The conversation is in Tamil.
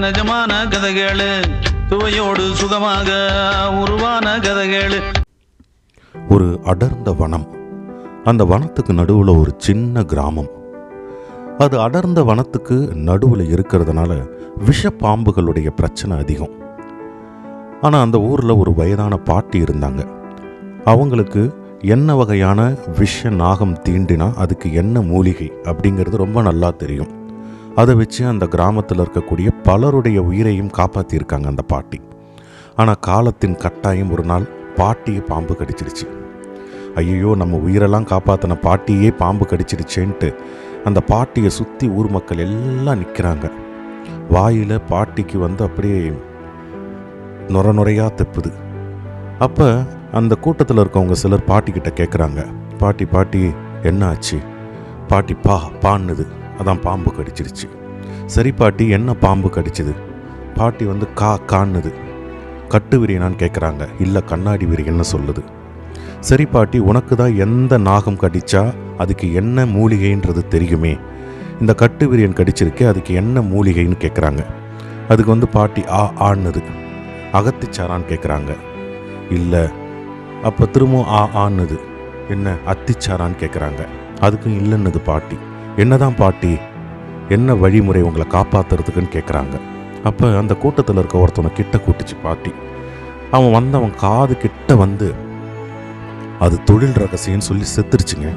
நிஜமான கதகளு. சுவையோடு சுகமாக உருவான கதகளு. ஒரு அடர்ந்த வனம். அந்த வனத்துக்கு நடுவில் ஒரு சின்ன கிராமம். அது அடர்ந்த வனத்துக்கு நடுவில் இருக்கிறதுனால விஷப்பாம்புகளுடைய பிரச்சனை அதிகம். ஆனால் அந்த ஊரில் ஒரு வயதான பாட்டி இருந்தாங்க. அவங்களுக்கு என்ன வகையான விஷ நாகம் தீண்டினா அதுக்கு என்ன மூலிகை அப்படிங்கிறது ரொம்ப நல்லா தெரியும். அதை வச்சு அந்த கிராமத்தில் இருக்கக்கூடிய பலருடைய உயிரையும் காப்பாற்றியிருக்காங்க அந்த பாட்டி. ஆனால் காலத்தின் கட்டாயம் ஒரு நாள் பாட்டியை பாம்பு கடிச்சிருச்சு. ஐயோ நம்ம உயிரெல்லாம் காப்பாற்றின பாட்டியே பாம்பு கடிச்சிருச்சேன்ட்டு அந்த பாட்டியை சுற்றி ஊர் மக்கள் எல்லாம் நிற்கிறாங்க வாயில் பாட்டிக்கு வந்து அப்படியே நுர நுரையாக தெப்புது. அப்போ அந்த கூட்டத்தில் இருக்கவங்க சிலர் பாட்டிக்கிட்ட கேட்குறாங்க பாட்டி பாட்டி என்ன ஆச்சு பாட்டி பா பான்னுது. அதான் பாம்பு கடிச்சிருச்சு. சரி பாட்டி என்ன பாம்பு கடிச்சுது? பாட்டி வந்து கா கான்னுது. கட்டு விரியனான்னு கேட்குறாங்க இல்லை கண்ணாடி விரியன்னு சொல்லுது. சரி பாட்டி உனக்கு தான் எந்த நாகம் கடிச்சா அதுக்கு என்ன மூலிகைன்றது தெரியுமே. இந்த கட்டு விரியன் கடிச்சிருக்கே அதுக்கு என்ன மூலிகைன்னு கேட்குறாங்க அதுக்கு வந்து பாட்டி ஆ ஆன்னுது. அகத்திச்சாரான்னு கேட்குறாங்க இல்லை அப்போ திரும்பவும் ஆ ஆன்னுது. என்ன அத்திச்சாரான்னு கேட்குறாங்க அதுக்கும் இல்லைன்னுது பாட்டி. என்னதான் பாட்டி என்ன வழிமுறை உங்களை காப்பாத்துறதுக்குன்னு கேட்குறாங்க அப்போ அந்த கூட்டத்தில் இருக்க ஒருத்தனை கிட்ட கூட்டிச்சு பாட்டி. அவன் வந்தவன் காது கிட்ட வந்து அது தொழில் ரகசியம்னு சொல்லி செத்துருச்சுங்க.